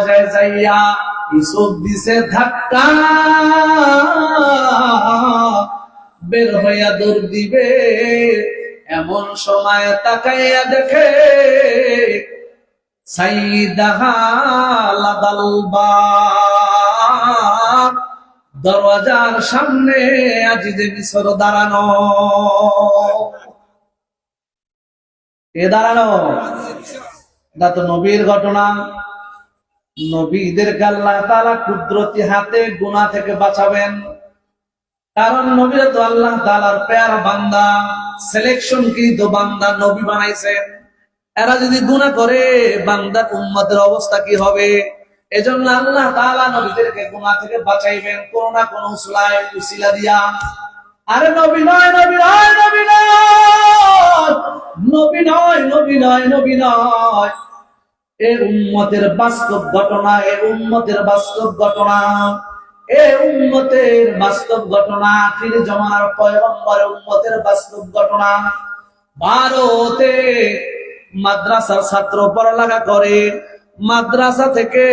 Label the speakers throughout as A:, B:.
A: যাইয়া দিছে ধাক্কা। বের হইয়া দিবে। এমন সময় তাকাইয়া দেখে। দরওয়াজার সামনে আজিজে মিশর দাঁড়ানো। এ দাঁড়ানো? এটা তো নবীর ঘটনা। নবীদেরকে আল্লাহ তাআলা কুদরতি হাতে গুনাহ থেকে বাঁচাবেন। কারণ নবীরা তো আল্লাহ তাআলার পেয়ারা বান্দা সিলেকশন কি তো বান্দা নবী বানাইছেন। এরা যদি গুনাহ করে, বান্দার উম্মতের অবস্থা কি হবে? এজন্য আল্লাহ তাআলা নবীদেরকে গুনাহ থেকে বাঁচাইবেন। কোন না কোন উসলায় উসিলা দিয়া। আরে নবী নয় নবী নয় নবী নয়! নবী নয় নবী নয় নবী নয়! এ উম্মতের বাস্তব ঘটনা, এ উম্মতের বাস্তব ঘটনা, এ উম্মতের বাস্তব ঘটনা আখির জমানার পয়গম্বরের উম্মতের বাস্তব ঘটনা। ভারতে মাদ্রাসার ছাত্র পড়ালেখা করে, মাদ্রাসা থেকে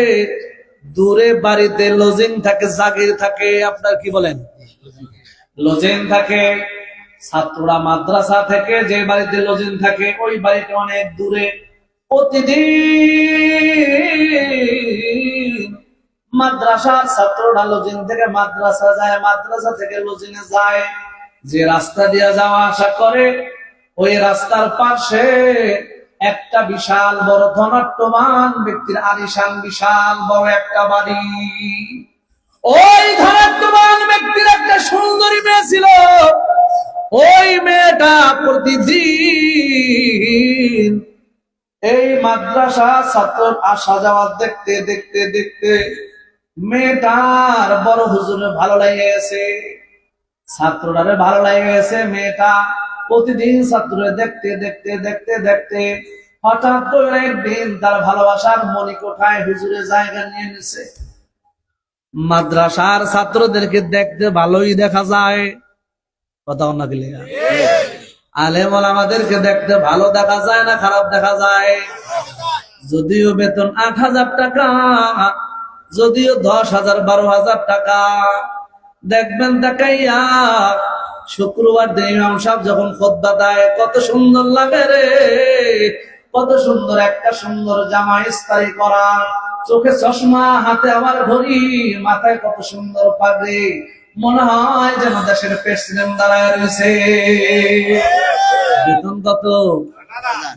A: দূরে বাড়িতে লজিং থাকে, জাগির থাকে, আপনার কি বলেন? লজিং থাকে। ছাত্ররা মাদ্রাসা থেকে যে বাড়িতে লজিং থাকে, ওই বাড়িতে অনেক দূরে। মাদ্রাসার ছাত্ররা লজিং থেকে মাদ্রাসা যায়, মাদ্রাসা থেকে লজিং এ যায়। যে রাস্তা দিয়ে যাওয়া আসা করে, ওই রাস্তার পাশে একটা বিশাল বড় ধনাট্যমান ব্যক্তির আলিশান বিশাল বড় একটা বাড়ি। ওই ধনাট্যমান ব্যক্তির একটা সুন্দরী মেয়ে ছিল। ওই মেয়েটা প্রতিদিন এই মাদ্রাসা ছাত্র আসা যাওয়া দেখতে দেখতে দেখতে মেয়েটার বড় হুজুরে ভালো লাগে গেছে ছাত্রটারে ভালো লাগে গেছে মেয়েটা। প্রতিদিন ছাত্ররে দেখতে দেখতে দেখতে দেখতে হঠাৎ করে একদিন তার ভালোবাসার মণিকোঠায় হুজুরে জায়গা নিয়ে নিছে। মাদ্রাসার ছাত্রদেরকে দেখতে ভালোই দেখা যায়। কথা অন্য আলেম আমাদেরকে দেখতে ভালো দেখা যায় না খারাপ দেখা যায়? যদিও বেতন আট হাজার টাকা, যদিও দশ হাজার, বারো হাজার টাকা। দেখবেন তাকাইয়া শুক্রবার দিন ইমাম সাহেব যখন খোদ্া দেয়, কত সুন্দর লাগে রে। কত সুন্দর, একটা সুন্দর জামা ইস্তারি করা চোখে চশমা, হাতে আবার ঘড়ি, মাথায় কত সুন্দর পাগড়ি। মনে হয় যেন দেশের প্রেসিডেন্ট দাঁড়ায় রয়েছে। বেতন কত?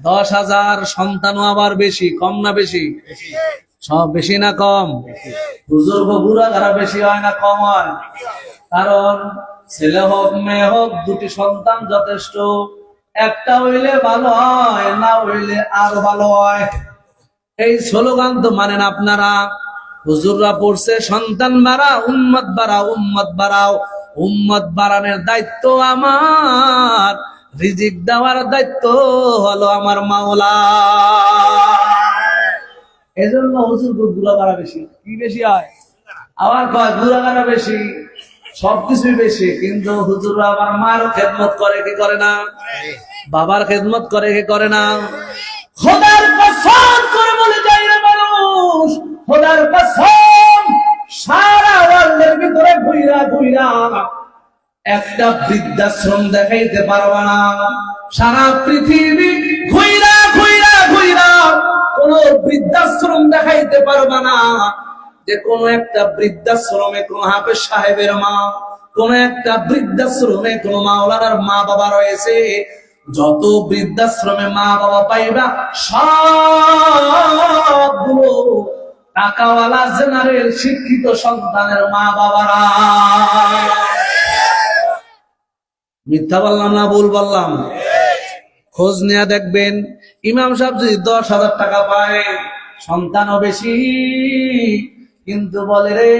A: দশ হাজার, সন্তানও আবার বেশি, কম না বেশি? সব বেশি না কম? বুজুর্গ বুড়া যারা বেশি হয় না, কম হয়। কারণ ছেলে হোক, মেয়ে হোক, দুটি সন্তান যথেষ্ট। একটা হইলে ভালো হয়, না হইলে আরও ভালো হয়। এই স্লোগান তো মানেন আপনারা। হুজুররা পড়ছে, সন্তান বাড়া উম্মত বাড়াও উম্মত বাড়াও। উম্মত বাড়ানোর দায়িত্ব আমার, রিজিক দেওয়ার দায়িত্ব হলো আমার মাওলা। এজন্য হুজুর গুড়াগাড়া বেশি। কি বেশি হয়? আবার কয় গুড়াগাড়া বেশি। সবকিছুই বেশি, কিন্তু হুজুর আমার মার খেদমত করে কি করে না? বাবার খেদমত করে কি করে না? খোদার কসম করে বলে, যাই রে মানুষ খোদার কসম, সারা ভিতরে একটা বৃদ্ধাশ্রম দেখাইতে না। সারা পৃথিবী কোন বৃদ্ধাশ্রম দেখাইতে না। যে কোন একটা বৃদ্ধাশ্রমে কোন হাফেজ সাহেবের মা, কোন একটা বৃদ্ধাশ্রমে কোন মাওলানার মা বাবা রয়েছে। যত বৃদ্ধাশ্রমে মা বাবা পাইবা, সবগুলো টাকাওয়ালা জেনারেল শিক্ষিত সন্তানের মা বাবারা। মিথ্যা বললাম না, ভুল বললাম? খোঁজ নিয়ে দেখবেন, ইমাম সাহেব যদি দশ হাজার টাকা পায়, সন্তানও বেশি। কিন্তু বলে রে,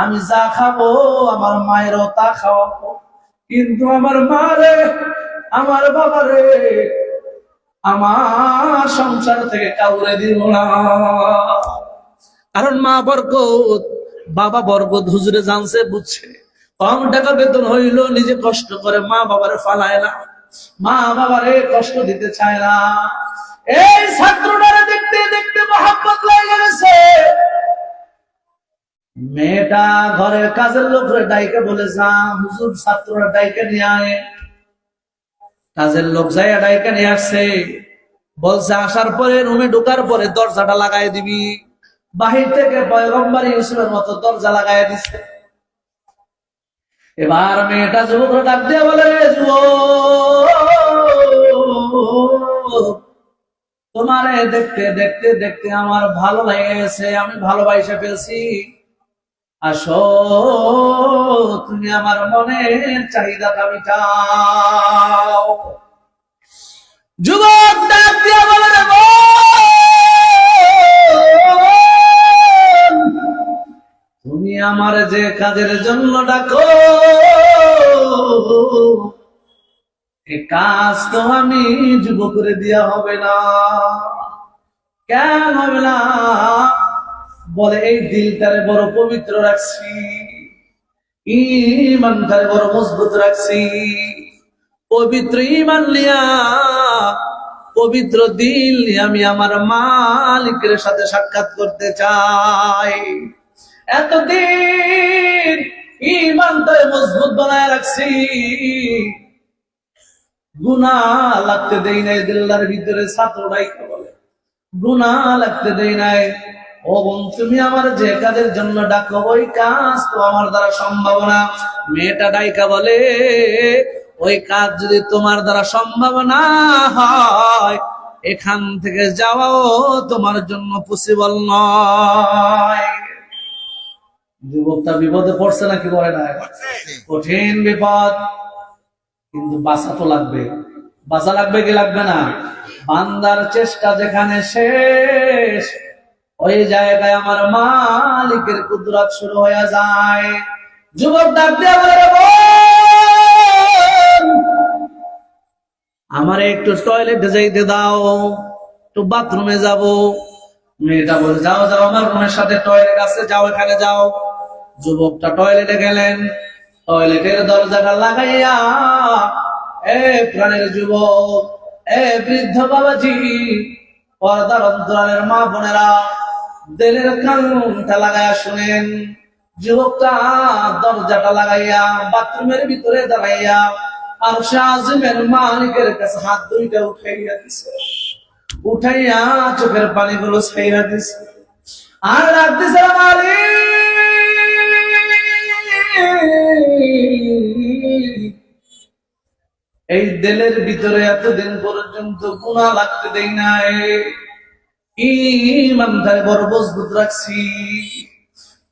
A: আমি যা খাব, আমার মায়েরও তা খাওয়াবো। কিন্তু আমার মা রে, আমার বাবা রে, আমার সংসার থেকে কাউরে দিব না। কারণ মা বরকত, বাবা বরকত হুজুরে জানছে, বুঝছে। কম টাকা বেতন হইল, নিজে কষ্ট করে মা বাবারে ফালায় না। মা বাবারে কষ্ট দিতে চায় না। এই ছাত্রটারে দেখতে দেখতে মহাব্বত লাগে গেছে। মেয়েটা ঘরের কাজের লোকরে ডাইকে বলে, যা, হুজুর ছাত্ররা ডাইকে নিয়ে আয়। কাজের লোক যাইয়া ডাইকে নিয়ে আসছে। বলছে, আসার পরে রুমে ঢোকার পরে দরজাটা লাগাই দিবি। বাহির থেকে পয়গম্বর ইউসুফের মতো দরজা লাগাই দিছে। এবার মেয়েটা যুবক ডাক দিয়ে বলে, রে যুবক, তোমারে দেখতে দেখতে দেখতে আমার ভালো লেগে গেছে আমি ভালোবাসে ফেলছি আসো, তুমি আমার মনের চাহিদাটা মিটাও। যুবক ডাক দিয়ে বলে আমার যে কাজের জন্য ডাকো। এ কাজ তো আমি যুব করে দেওয়া হবে না। কেন হবে না? বলে, এই দিলটারে বড় পবিত্র রাখছি। ইমানটারে বড় মজবুত রাখছি। পবিত্র ইমান লিয়া, পবিত্র দিল আমি আমার মালিকের সাথে সাক্ষাৎ করতে চাই। এতদিন ইমানটারে মজবুত বানায় রাখছি। গুনা লাগতে দেই নাই দিল্লার ভিতরে ছাত্ররাই বলে। গুনা লাগতে দেই নাই। ও বোন, তুমি আমার যে কাজের জন্য ডাকো, ওই কাজ তো আমার দ্বারা সম্ভব না। মেয়েটা ডাইকা বলে, ওই কাজ যদি তোমার দ্বারা সম্ভব না হয়, এখান থেকে যাওয়াও তোমার জন্য পসিবল নয়। যুবকটা বিপদে পড়ছে নাকি পড়ে না কঠিন বিপদ। কিন্তু বাঁচা তো লাগবে। বাঁচা লাগবে কি লাগবে না? বান্দার চেষ্টা যেখানে শেষ ওই জায়গায় আমার মালিকের কুদরত শুরু হয়ে যায়। যুবক ডাক দিয়ে আমারে একটু টয়লেটে যাইতে দাও একটু বাথরুমে যাব। মেয়েটা বলে যাও যাও আমার রুমের সাথে টয়লেট আছে যাও এখানে যাও। যুবকটা টয়লেটে গেলেন। টয়লেটের দরজাটা লাগাইয়া, এ প্রাণের যুবক, এ বৃদ্ধ বাবাজি, পর্দার অন্তরালের মা বোনেরা দিলের কানটা লাগাইয়া শুনেন। যুবকটা দরজাটা লাগাইয়া, বাথরুমের ভিতরে দাঁড়াইয়া আর শাহজিমের মালিকের কাছে হাত দুইটা উঠাইয়া দিছে। উঠাইয়া চোখের পানিগুলো ছাইয়া দিছে। আর রাত দিছে মালিক এই দিলের ভিতরে এতদিন পর্যন্ত গুণা লাগতে দেই নাই। বড় মজবুত রাখছি।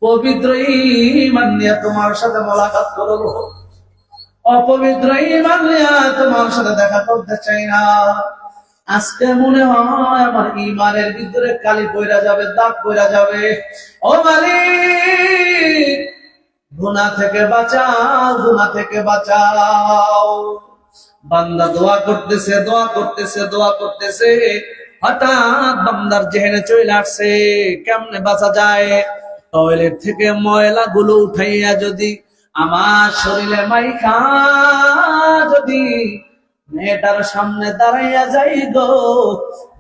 A: পবিত্র ইমান তোমার সাথে মোলাকাত অপবিত্র ইমান তোমার সাথে দেখা করতে চাই না। আজকে মনে হয় আমার ইমানের ভিতরে কালি পইরা যাবে, দাগ পইরা যাবে। ও মালিক! গুনা থেকে বাঁচাও গুনা থেকে বাঁচাও। বান্দা দোয়া করতেছে দোয়া করতেছে দোয়া করতেছে। হঠাৎ বান্দার জেহেনে চলে আসছে, কেমনে বাঁচা যায়? টয়লেট থেকে ময়লা গুলো উঠাইয়া যদি আমার শরীরে মাইখা যদি মেয়েটার সামনে দাঁড়াইয়া যাই গো,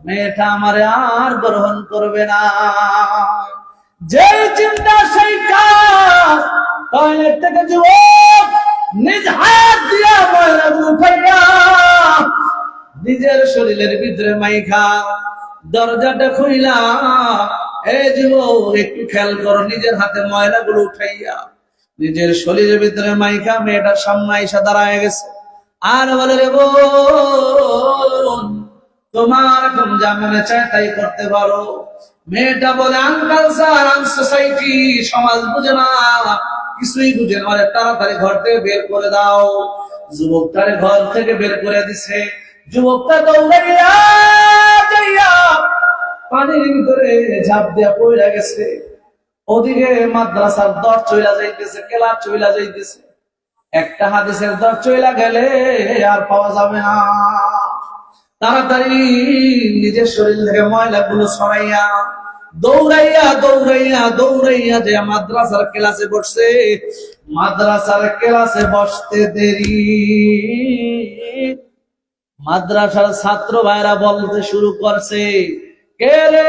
A: মেয়েটা আমারে আর গ্রহণ করবে না। যে চিন্তা সেই ময়লা নিজের শরীরের ভিতরে মাইখা, দরজাটা খুইলা। এ যুবক, একটু খেয়াল করো, নিজের হাতে ময়লাগুলো উঠাইয়া। নিজের শরীরের ভিতরে মাইখা, মেয়েটার সামনে আইসা দাঁড়ায় গেছে। আর বলে, রে তোমার এখন যা মনে চায় তাই করতে পারো। মেয়েটা বলে আনকাল স্যার সোসাইটি, সমাজ বুঝে না। কিছুই বুঝে না তাড়াতাড়ি ঘর থেকে বের করে দাও। যুবকটারে ঘর থেকে বের করে দিছে। যুবকটা দৌড়াইয়া পানির ভিতরে ঝাঁপ দিয়া পড়ে গেছে। ওদিকে মাদ্রাসার দর চইলা যাইতেছে কেলা চইলা যাইতেছে। একটা হাদিসের দর চইলা গেলে আর পাওয়া যাবে না। তাড়াতাড়ি নিজের শরীর থেকে ময়লা গুলো সরাইয়া দৌড়াইয়া দৌড়াইয়া দৌড়াইয়া যে মাদ্রাসার ক্লাসে বসছে, মাদ্রাসার ক্লাসে বসতে দেরি। মাদ্রাসার ছাত্র ভাইরা বলতে শুরু করছে, কে রে?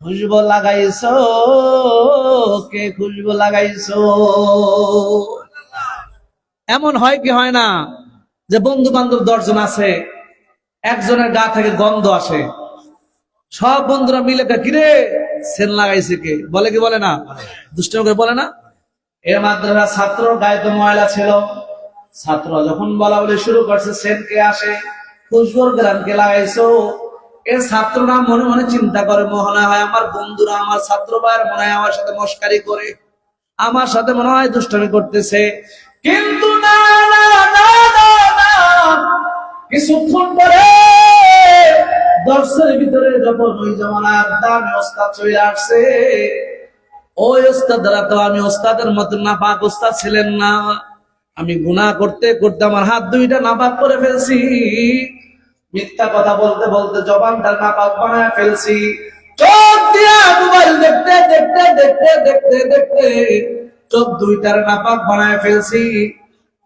A: খুশবু লাগাইছো? কে খুশবু লাগাইছো? এমন হয় কি হয় না যে বন্ধু বান্ধব দশজন আছে, একজনের গা থেকে গন্ধ আসে। সব বন্ধুরা মিলে কিরে সেন লাগাইছে কে? বলে কি বলে না? দুষ্ট করে বলে না? এর মাধ্যমে ছাত্র গায়ে তো ময়লা ছিল। ছাত্র যখন বলা বলে শুরু করছে সেন কে আসে? খুশবুর গ্রাম কে লাগাইছো? এর ছাত্ররা মনে মনে চিন্তা করে মনে হয় আমার বন্ধুরা, আমার ছাত্র ভাইয়ের মনে হয় আমার সাথে মস্কারি করে, আমার সাথে মনে হয় দুষ্টমি করতেছে। কিন্তু না না না না কিছুক্ষণ পরে দর্শের ভিতরে যখন ওই জমানার দামি ওস্তাদ চলে আসছে, ওই ওস্তাদ দ্বারা তো আমি ওস্তাদের মতো নাপাক ওস্তাদ ছিলেন না। আমি গুনাহ করতে করতে আমার হাত দুইটা নাপাক করে ফেলছি। মিথ্যা কথা বলতে বলতে জবানটা নাপাক বানায় ফেলছি। চোখ দিয়া মোবাইল দেখতে দেখতে দেখতে দেখতে দেখতে চোখ দুইটার নাপাক বানায় ফেলছি।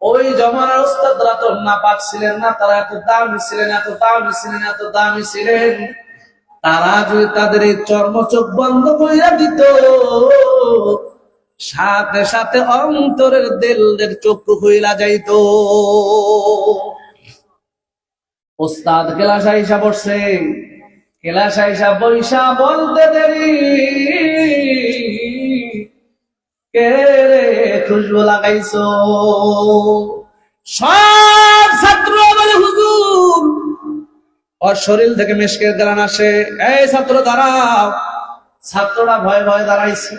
A: ওই জমানার ওস্তাদরা তো নাপাক ছিলেন না, তারা এত দামি ছিলেন, এত দামি ছিলেন, এত দামি ছিলেন। তারা যদি তাদের এই চর্ম চোখ বন্ধ করিয়া দিত, সাথে সাথে অন্তরের দিলের চক্ষু হইলা যাইত। ওস্তাদ ক্লাস আইসা পড়ছে ক্লাস আইসা বৈশা বলতে দেরি। কে খুশবু লাগাইছো। সব ছাত্র বলে হুজুর। ওর শরীর থেকে মেশকের গান আসে। এই ছাত্র দাঁড়াও। ছাত্ররা ভয়ে ভয়ে দাঁড়াইছে।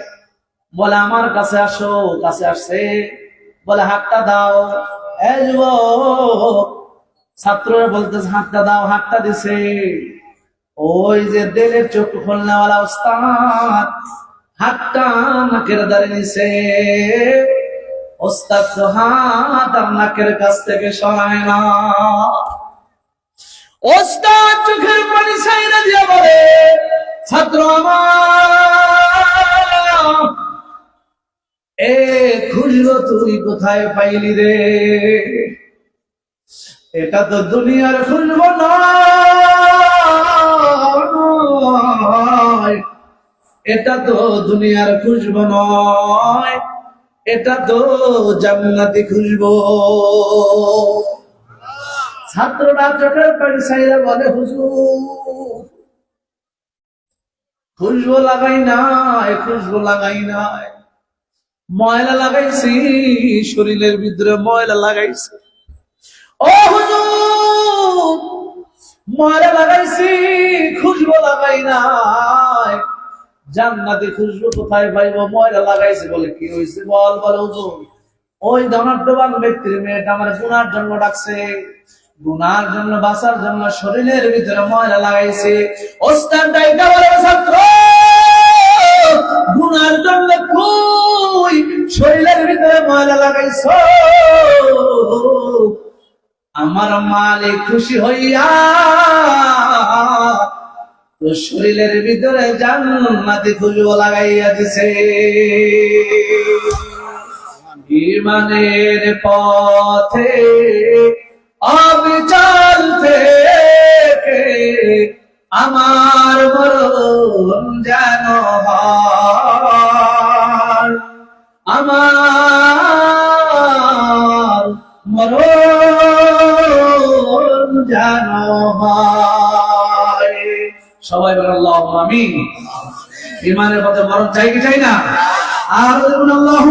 A: বলে আমার কাছে আসো কাছে আসছে। বলে হাতটা দাও। ছাত্ররা বলতেছে হাতটা দাও হাতটা দিছে। ওই যে দেলের চোখ খুলনেওয়ালা ওস্তাদ হাতটা নাকের দ্বারে নিছে। ওস্তাদ নাকের কাছ থেকে না। ওস্তাদ চোখের ছাত্র এ তুই কোথায় পাইলি রে? এটা তো দুনিয়ার খুঁজবো নয়, এটা তো দুনিয়ার খুঁজবো নয়। এটা তো জান্নাতি খুঁজবো ছাত্ররা চোখের পানি সাইরা বলে, হুজুর, খুশবু লাগাই নাই, খুশবু লাগাই নাই। ময়লা লাগাইছি, শরীরের ভিতরে ময়লা লাগাইছি। ও হুজুর, ময়লা লাগাইছি, খুশবু লাগাই নাই। জান্নাতে খুশবু কোথায় পাইব? ময়লা লাগাইছি বলে কি হয়েছে বল বল ওই ধনাঢ্যবান ব্যক্তির মেয়েটা আমার গুনার জন্য ডাকছে। গুনার জন্য, বাঁচার জন্য শরীরের ভিতরে ময়লা লাগাইছে। গুনার জন্য তুই শরীরের ভিতরে ময়লা লাগাইছ? আমার মালিক খুশি হইয়া শরীরের ভিতরে জান্নাতি খুশবু লাগাইয়া দিছে ইমানের পথে অবিচল থেকে আমার মরণ যেন। আমার মরণ যেন হয়। সবাই বলে আল্লাহ আমিন। ইমানের পথে মরণ চাই কি চাই না? আর আল্লাহ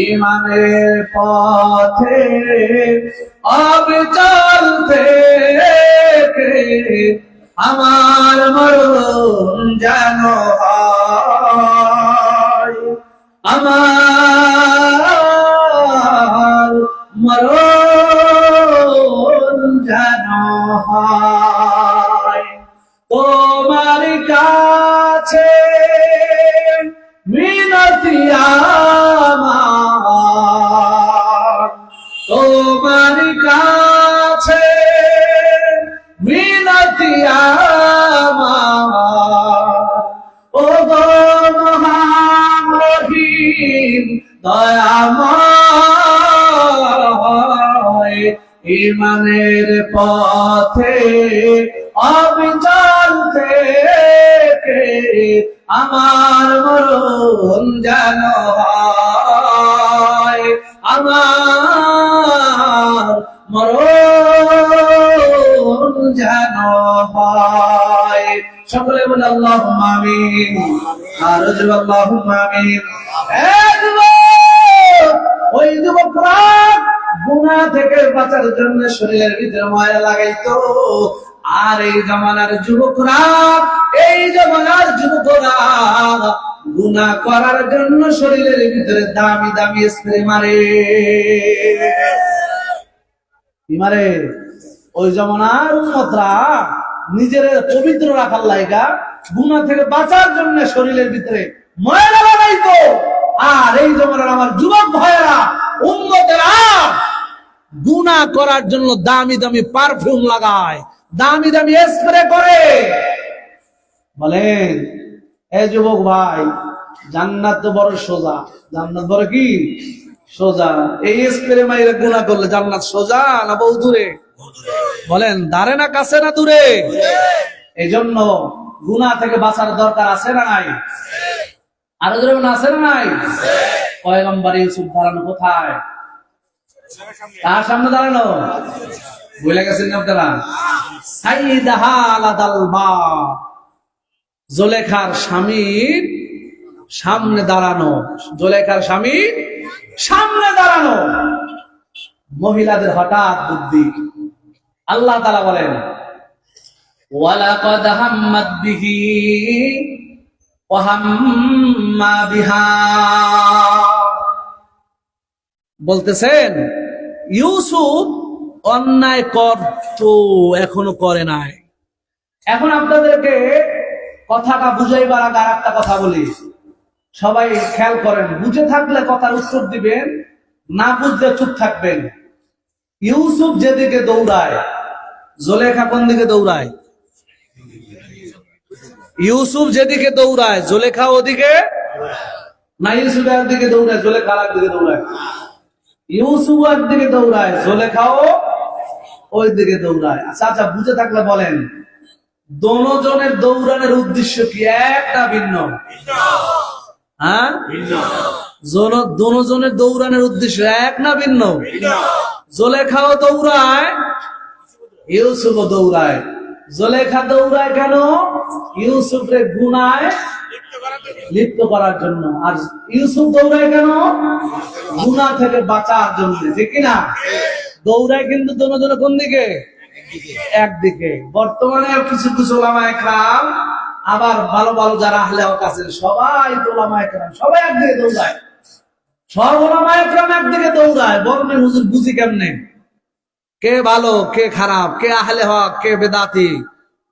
A: ইমানের পথে অবিচল থেকে আমার মরণ ইমানের পথে অবিচল থেকে আমার মরণ যেন আমার মরণ যেন সকলে বলে আল্লাহ আমিন। আর আল্লাহ যুবক, ওই যুবকরা গুণা থেকে বাঁচার জন্য শরীরের ভিতরে মায়া লাগাইতো। আর এই জমানার যুবকরা, এই জমানার যুবকরা গুণা করার জন্য শরীরের ভিতরে দামি দামি স্প্রে মারে। মারে? ওই জমানার উন্মতরা নিজের পবিত্র রাখার লাইগা গুণা থেকে বাঁচার জন্য শরীরের ভিতরে ময়লা লাগাইতো। আর এই জমানার আমার যুবক ভাইয়েরা উন্মতেরা গুণা করার জন্য দামি দামি পারফিউম লাগায়, দামি দামি স্প্রে করে। বলেন, এ যুবক ভাই, জান্নাত তো বড় সোজা। জান্নাত বড় কি? সোজা। এই স্প্রে মাইরে গুণা করলে জান্নাত সোজা না বহু দূরে? বলেন দাঁড়ে না কাছে না দূরে? এই জন্য গুণা থেকে বাঁচার দরকার আছে না নাই? আরও ধরে আছে না নাই? পয়গম্বর ইউসুফ দাঁড়ানো কোথায়? সামনে দাঁড়ানো? গেছেন আপনারা? জোলেখার স্বামীর সামনে দাঁড়ানো। জোলেখার স্বামীর সামনে দাঁড়ানো। মহিলাদের হঠাৎ বুদ্ধি। আল্লাহ তালা বলেন বলতেছেন ইউসুফ অন্যায় করত, এখনও করে নাই। এখন আপনাদেরকে কথাটা বুঝাইবার আগে আর একটা কথা বলি। সবাই খেয়াল করেন, বুঝে থাকলে কথার উত্তর দিবেন, না বুঝলে চুপ থাকবেন। ইউসুফ যেদিকে দৌড়ায়, জোলেখা কোন দিকে দৌড়ায়? ইউসুফ যেদিকে দৌড়ায়, জোলেখা ওদিকে? না, ইউসুফ একদিকে দৌড়ায়, জোলেখা দিকে দৌড়ায়। ইউসুফ একদিকে দৌড়ায় জোলেখাও ওই দিকে দৌড়ায়। আচ্ছা আচ্ছা বুঝে থাকলে বলেন, দোনোজনের দৌড়ানোর উদ্দেশ্য কি? একটা ভিন্ন। হ্যাঁ? জন- দোনোজনের দৌড়ানোর উদ্দেশ্য এক না ভিন্ন? জোলেখাও দৌড়ায়। ইউসুফও দৌড়ায়। জোলেখা দৌড়ায় কেন? ইউসুফরে গুনায় লিপ্ত করার জন্য। আর ইউসুফ দৌড়ায় কেন? গুনা থেকে বাঁচার জন্য। ঠিক কিনা? দৌড়ায় কিন্তু দোনোজনে কোন দিকে? একদিকে। বর্তমানে কিছু কিছু ওলামা একরাম, আবার ভালো ভালো যারা আহলে হক আছেন, সবাই তো ওলামা একরাম। সবাই একদিকে দৌড়ায়। সব ওলামা একরাম একদিকে দৌড়ায়। বর্ণের হুজুর বুঝি কেমনে? কে ভালো, কে খারাপ, কে আহলে হক কে বেদাতি?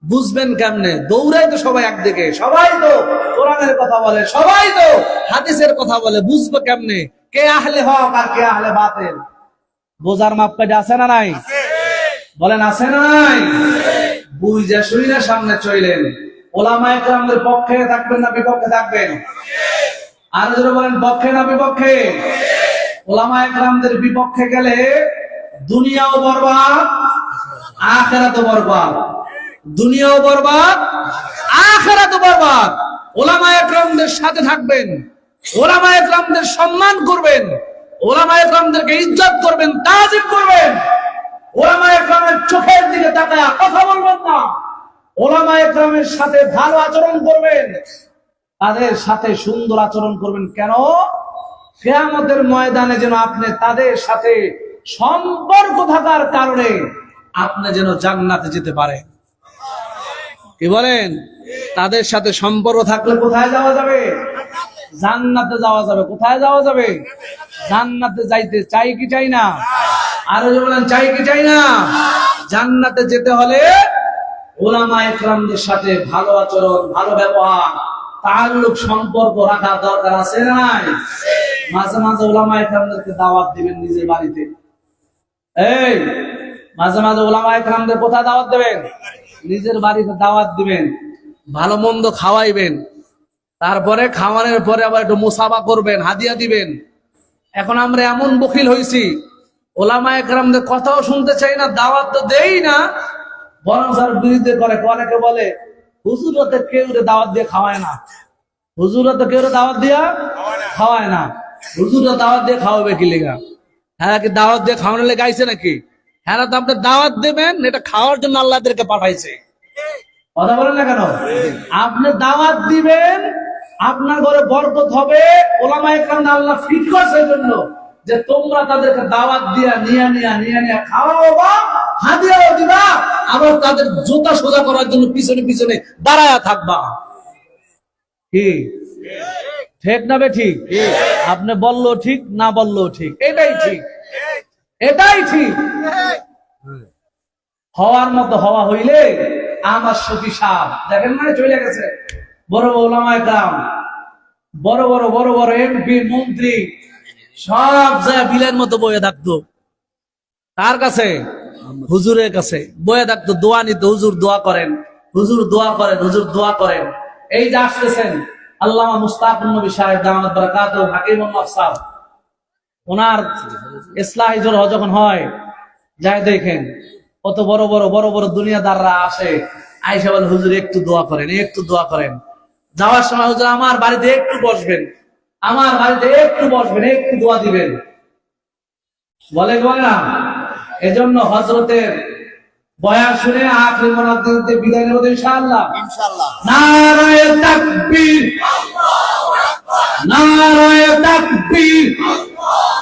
A: বুঝবেন কেমনে? দৌড়াই তো সবাই একদিকে। সবাই তো কোরআনের কথা বলে, সবাই তো হাদিসের কথা বলে। বুঝব কেমনে? কে আহলে হক আর কে আহলে বাতিল? বোঝার মাপকাঠি আছে না নাই? বলেন, আছে না নাই? বুঝে শুইলে সামনে চইলেন। ওলামা একরামদের পক্ষে থাকবেন না বিপক্ষে থাকবেন? আর যদি বলেন পক্ষে না বিপক্ষে? ওলামা একরামদের বিপক্ষে গেলে দুনিয়াও বরবাদ, আখেরাতও বরবাদ। দুনিয়াও বরবাদ, আখেরাতও বরবাদ। ওলামা একরামদের সাথে থাকবেন, ওলামা একরামদের সম্মান করবেন, ওলামা একরামদেরকে ইজ্জত করবেন, তাজিম করবেন। ওলামা একরামের চোখের দিকে তাকায় কথা বলবেন না। ওলামা একরামের সাথে ভালো আচরণ করবেন। তাদের সাথে সুন্দর আচরণ করবেন কেন? কেয়ামতের ময়দানে যেন আপনি তাদের সাথে সম্পর্ক থাকার কারণে আপনি যেন জান্নাতে যেতে পারেন। কি বলেন? তাদের সাথে সম্পর্ক থাকলে কোথায় যাওয়া যাবে? জান্নাতে যাওয়া যাবে। কোথায় যাওয়া যাবে? জান্নাতে যাইতে চাই কি চাই না? আরও যে বলেন, চাই কি চাই না? জান্নাতে যেতে হলে ওলামা সাথে ভালো আচরণ, ভালো ব্যবহার, তাল্লুক সম্পর্ক রাখা দরকার আছে নাই? মাঝে মাঝে ওলামা একরামদেরকে দাওয়াত দিবেন নিজের বাড়িতে। এই, মাঝে মাঝে ওলামা একরামদের কোথায় দাওয়াত দেবেন? নিজের বাড়িতে দাওয়াত দিবেন, ভালো মন্দ খাওয়াইবেন, তারপরে খাওয়ানোর পরে আবার একটু মুসাফা করবেন, হাদিয়া দিবেন। এখন আমরা এমন বকিল হয়েছি ওলামা একরামদের কথাও শুনতে চাই না, দাওয়াত তো দেই না, বরং বিরুদ্ধে করে, অনেকে বলে, হুজুরা তো কেউ দাওয়াত দিয়ে খাওয়ায় না। হুজুরা তো কেউ দাওয়াত দিয়া খাওয়ায় না। হুজুরা দাওয়াত দিয়ে খাওয়াবে কি লেগা? হ্যাঁ কি দাওয়াত দিয়ে খাওয়ানোর লেগে আইছে নাকি? হ্যাঁ তো আপনি দাওয়াত দেবেন এটা খাওয়ার জন্য আল্লাহদেরকে পাঠাইছে। কথা বলেন না কেন? আপনি দাওয়াত দিবেন আপনার ঘরে বরকত হবে ওলামা একরাম আল্লাহ ফিট করছে জন্য যে তোমরা তাদেরকে দাওয়াত দিয়া নিয়া নিয়া নিয়া নিয়া খাওয়াও বা হাদিয়াও দিবা আবার তাদের জুতা সোজা করার জন্য পিছনে পিছনে দাঁড়ায়া থাকবা। কি? ঠিক না বে ঠিক? আপনি বলল ঠিক না বলল ঠিক। এটাই ঠিক। এটাই ঠিক। হওয়ার মতো হওয়া হইলে আমার সতী সাপ। দেখেন মানে চলে গেছে। বড় বড় ওলামায় গ্রাম বড় বড় বড় বড় এমপি মন্ত্রী সব জায়গায় বিলের মতো বয়ে থাকতো। তার কাছে? হুজুরের কাছে। বয়ে থাকতো দোয়া নিত হুজুর দোয়া করেন। হুজুর দোয়া করেন হুজুর দোয়া করেন। এই যে আসতেছেন আল্লাহ মুস্তাকুন নবী সাহেব দামাত বারাকাত হাকিমুল্লাহ সাহেব। ওনার ইসলাহি যখন হয় যাই দেখেন কত বড় বড় বড় বড় দুনিয়াদাররা আসে আইসা বলে হুজুর একটু দোয়া করেন একটু দোয়া করেন। যাওয়ার সময় হুজুর আমার বাড়িতে একটু বসবেন আমার বাড়িতে একটু বসবেন একটু দোয়া দিবেন। বলে না এজন্য হজরতের বয়ান শুনে আখরি দিতে বিদায় নেব ইনশাআল্লাহ।
B: ইনশাল্লাহ
A: নারায়ে তাকবীর নারায়ে তাকবীর। Oh!